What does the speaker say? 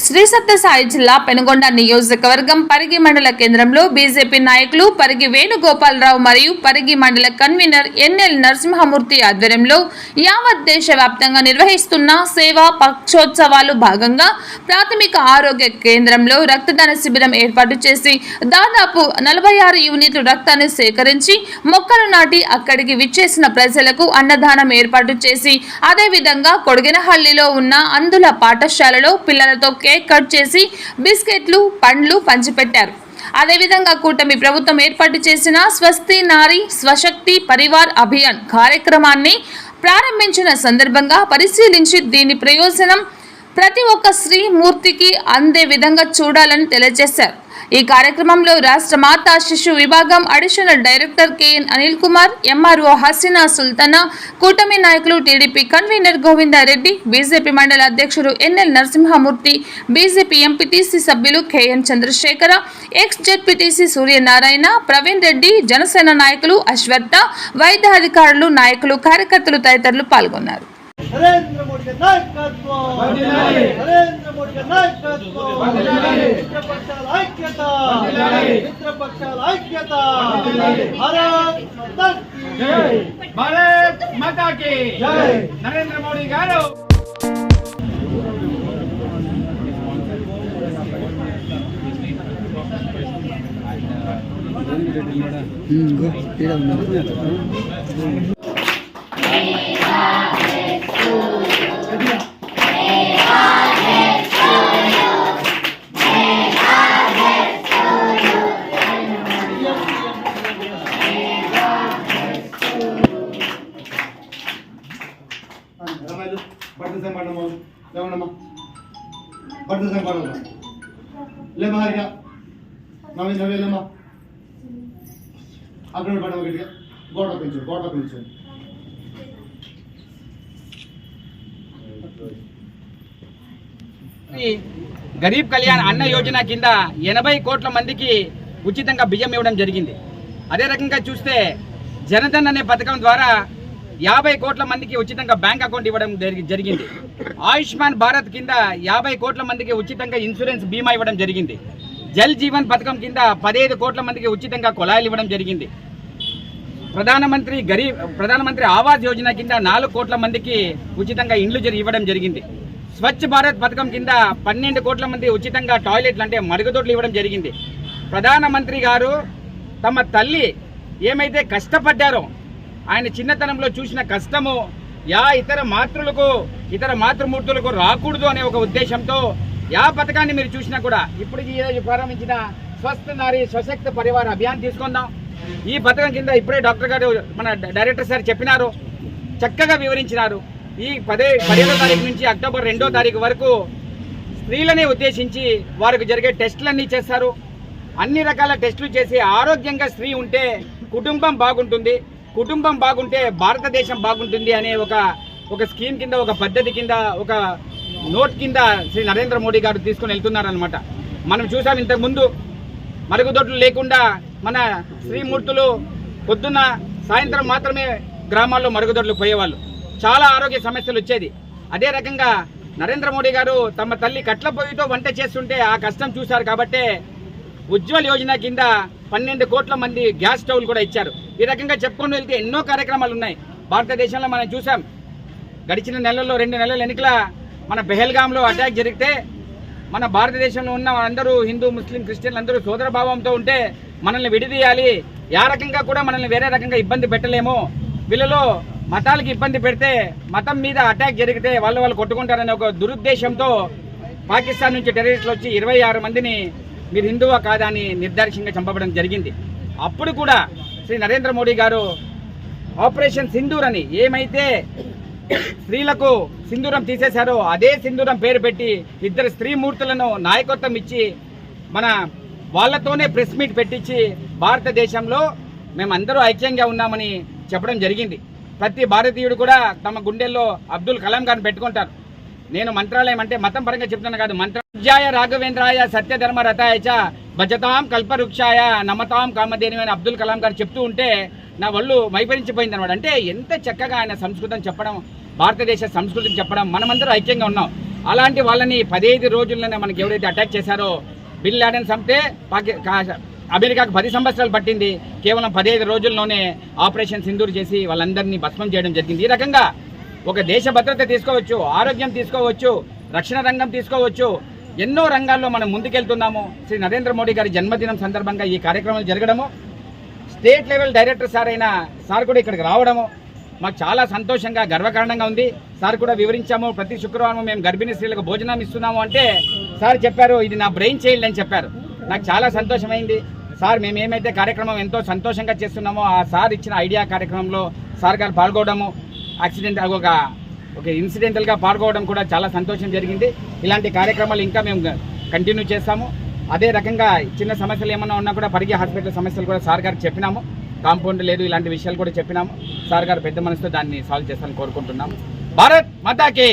శ్రీ సత్యసాయి జిల్లా పెనుగొండ నియోజకవర్గం పరిగి మండల కేంద్రంలో బీజేపీ నాయకులు పరిగి వేణుగోపాలరావు మరియు పరిగి మండల కన్వీనర్ ఎన్ఎల్ నరసింహమూర్తి ఆధ్వర్యంలో యావత్ దేశవ్యాప్తంగా నిర్వహిస్తున్న సేవా పక్షోత్సవాలు భాగంగా ప్రాథమిక ఆరోగ్య కేంద్రంలో రక్తదాన శిబిరం ఏర్పాటు చేసి దాదాపు నలభై ఆరు యూనిట్లు రక్తాన్ని సేకరించి మొక్కలు నాటి అక్కడికి విచ్చేసిన ప్రజలకు అన్నదానం ఏర్పాటు చేసి అదేవిధంగా కొడగినహల్లిలో ఉన్న అందుల పాఠశాలలో పిల్లలతో కేక్ కట్ చేసి బిస్కెట్లు పండ్లు పంచిపెట్టారు. అదేవిధంగా కూటమి ప్రభుత్వం ఏర్పాటు చేసిన స్వస్తి నారి స్వశక్తి పరివార్ అభియాన్ కార్యక్రమాన్ని ప్రారంభించిన సందర్భంగా పరిశీలించి దీని ప్రయోజనం ప్రతి ఒక్క స్త్రీ మూర్తికి అందే విధంగా చూడాలని తెలియజేశారు. ఈ కార్యక్రమంలో రాష్ట్ర మాతా శిశు విభాగం additional director KN Anil Kumar MRO Hasina Sultana కూటమి నాయకులు టీడీపీ కన్వీనర్ గోవిందారెడ్డి బీజేపీ మండల అధ్యక్షుడు ఎన్ఎల్ నరసింహమూర్తి బీజేపీ ఎంపీటీసీ సభ్యులు K N Chandrasekhara ex ZPTC Suryanarayana Praveen Reddy Janasena నాయకులు అశ్వత్థ వైద్య అధికారులు నాయకులు కార్యకర్తలు తదితరులు పాల్గొన్నారు. మోడీ గారి నాయకత్వం నరేంద్ర మోడీ గారి నాయకత్వం మిత్రపక్షాల ఐక్యత. మిత్రపక్షాల ఐక్యత. భారత్ భారత్ మాతా కి జై. నరేంద్ర మోడీ గారు. రమాయిలు బట్టలు లేవండమ్మా లేవనమ్మా. బట్టలు సంపాడము లేమా హరిగా నవ్వి నవ్వేలేమ్మా అక్కడ పడమ గట్టిగా. గోడ పెంచు గోడ పెంచు. గరీబ్ కళ్యాణ్ అన్న యోజన కింద ఎనభై కోట్ల మందికి ఉచితంగా బియ్యం ఇవ్వడం జరిగింది. అదే రకంగా చూస్తే జనధన్ అనే పథకం ద్వారా యాభై కోట్ల మందికి ఉచితంగా బ్యాంక్ అకౌంట్ ఇవ్వడం జరిగింది. ఆయుష్మాన్ భారత్ కింద యాభై కోట్ల మందికి ఉచితంగా ఇన్సూరెన్స్ బీమా ఇవ్వడం జరిగింది. జల్ జీవన్ పథకం కింద పదిహేను కోట్ల మందికి ఉచితంగా కుళాయిలు ఇవ్వడం జరిగింది. ప్రధానమంత్రి గరీబ్ ప్రధానమంత్రి ఆవాస్ యోజన కింద నాలుగు కోట్ల మందికి ఉచితంగా ఇండ్లు జరి ఇవ్వడం జరిగింది. స్వచ్ఛ భారత్ పథకం కింద పన్నెండు కోట్ల మంది ఉచితంగా టాయిలెట్లు అంటే మరుగుదొడ్లు ఇవ్వడం జరిగింది. ప్రధానమంత్రి గారు తమ తల్లి ఏమైతే కష్టపడ్డారో ఆయన చిన్నతనంలో చూసిన కష్టము యా ఇతర మాతృలకు ఇతర మాతృమూర్తులకు రాకూడదు అనే ఒక ఉద్దేశంతో యా పథకాన్ని మీరు చూసినా కూడా ఇప్పుడు ఈ రోజు ప్రారంభించిన స్వస్థ నారీ స్వశక్త పరివార అభియాన్ తీసుకుందాం. ఈ పథకం కింద ఇప్పుడే డాక్టర్ గారు మన డైరెక్టర్ సార్ చెప్పినారు చక్కగా వివరించినారు. ఈ పదే పదిహేడో తారీఖు నుంచి అక్టోబర్ రెండో తారీఖు వరకు స్త్రీలనే ఉద్దేశించి వారికి జరిగే టెస్టులన్నీ చేస్తారు. అన్ని రకాల టెస్టులు చేసి ఆరోగ్యంగా స్త్రీ ఉంటే కుటుంబం బాగుంటుంది. కుటుంబం బాగుంటే భారతదేశం బాగుంటుంది అనే ఒక ఒక స్కీమ్ కింద ఒక పద్ధతి కింద ఒక నోట్ కింద శ్రీ నరేంద్ర మోడీ గారు తీసుకుని వెళ్తున్నారనమాట మనం చూసాం ఇంతకు ముందు మరుగుదొడ్లు లేకుండా మన శ్రీమూర్తులు పొద్దున్న సాయంత్రం మాత్రమే గ్రామాల్లో మరుగుదొడ్లు పోయేవాళ్ళు. చాలా ఆరోగ్య సమస్యలు వచ్చేది. అదే రకంగా నరేంద్ర మోడీ గారు తమ తల్లి కట్ల పొయ్యితో వంట చేస్తుంటే ఆ కష్టం చూశారు కాబట్టే ఉజ్వల్ యోజన కింద పన్నెండు కోట్ల మంది గ్యాస్ స్టవ్లు కూడా ఇచ్చారు. ఈ రకంగా చెప్పుకొని వెళ్తే ఎన్నో కార్యక్రమాలు ఉన్నాయి. భారతదేశంలో మనం చూసాం. గడిచిన నెలల్లో రెండు నెలల ఎన్నికల మన పెహల్గాంలో అటాక్ జరిగితే మన భారతదేశంలో ఉన్న అందరూ హిందూ ముస్లిం క్రిస్టియన్లు అందరూ సోదరభావంతో ఉంటే మనల్ని విడిదీయాలి. యా రకంగా కూడా మనల్ని వేరే రకంగా ఇబ్బంది పెట్టలేము. వీళ్ళలో మతాలకి ఇబ్బంది పెడితే మతం మీద అటాక్ జరిగితే వాళ్ళు వాళ్ళు కొట్టుకుంటారనే ఒక దురుద్దేశంతో పాకిస్తాన్ నుంచి టెర్రరిస్టులు వచ్చి ఇరవై ఆరు మందిని మీరు హిందువా కాదా అని నిర్దాక్షిణ్యంగా చంపబడడం జరిగింది. అప్పుడు కూడా శ్రీ నరేంద్ర మోడీ గారు ఆపరేషన్ సింధూర్ అని ఏమైతే స్త్రీలకు సింధూరం తీసేశారో అదే సింధూరం పేరు పెట్టి ఇద్దరు స్త్రీమూర్తులను నాయకత్వం ఇచ్చి మన వాళ్ళతోనే ప్రెస్ మీట్ పెట్టించి భారతదేశంలో మేమందరూ ఐక్యంగా ఉన్నామని చెప్పడం జరిగింది. ప్రతి భారతీయుడు కూడా తమ గుండెల్లో అబ్దుల్ కలాం గారిని పెట్టుకుంటారు. నేను మంత్రాలయం అంటే మతం పరంగా చెప్తున్నాను కాదు. మంత్రాయ రాఘవేంద్రాయ సత్యధర్మ రథాయచ భజతాం కల్పవృక్షాయ నమతాం కామధేను అని అబ్దుల్ కలాం గారు చెప్తూ ఉంటే నా వాళ్ళు మైపరించిపోయింది అనమాట అంటే ఎంత చక్కగా ఆయన సంస్కృతం చెప్పడం భారతదేశ సంస్కృతిని చెప్పడం మనమందరం ఐక్యంగా ఉన్నాం. అలాంటి వాళ్ళని పదిహేను రోజుల్లోనే మనకి ఎవరైతే అటాక్ చేశారో బిల్ లాడెన్ సంతే పాకి కా- అమెరికాకు పది సంవత్సరాలు పట్టింది. కేవలం పదిహేను రోజుల్లోనే ఆపరేషన్ సింధూర్ చేసి వాళ్ళందరినీ భస్మం చేయడం జరిగింది. ఈ రకంగా ఒక దేశ భద్రత తీసుకోవచ్చు ఆరోగ్యం తీసుకోవచ్చు రక్షణ రంగం తీసుకోవచ్చు. ఎన్నో రంగాల్లో మనం ముందుకెళ్తున్నాము. శ్రీ నరేంద్ర మోడీ గారి జన్మదినం సందర్భంగా ఈ కార్యక్రమాలు జరగడము. స్టేట్ లెవెల్ డైరెక్టర్ సార్ అయిన సార్ కూడా ఇక్కడికి రావడము. మాకు చాలా సంతోషంగా గర్వకారణంగా ఉంది. సార్ కూడా వివరించాము. ప్రతి శుక్రవారం మేము గర్భిణీ స్త్రీలకు భోజనం ఇస్తున్నాము అంటే సార్ చెప్పారు ఇది నా బ్రెయిన్ చైల్డ్ అని చెప్పారు. నాకు చాలా సంతోషమైంది. సార్ మేము ఏమైతే కార్యక్రమం ఎంతో సంతోషంగా చేస్తున్నామో ఆ సార్ ఇచ్చిన ఐడియా కార్యక్రమంలో సార్ గారు పాల్గొనడము. యాక్సిడెంట్ ఒక ఒక ఇన్సిడెంటల్గా పాల్గొవడం కూడా చాలా సంతోషం జరిగింది. ఇలాంటి కార్యక్రమాలు ఇంకా మేము కంటిన్యూ చేస్తాము. అదే రకంగా చిన్న సమస్యలు ఏమన్నా ఉన్నా కూడా పరిగి హాస్పిటల్ సమస్యలు కూడా సార్ గారికి చెప్పినాము. కాంపౌండ్ లేదు ఇలాంటి విషయాలు కూడా చెప్పినాము. సార్ గారు పెద్ద మనసుతో దాన్ని సాల్వ్ చేస్తాను కోరుకుంటున్నాము. భారత్ మతాకి!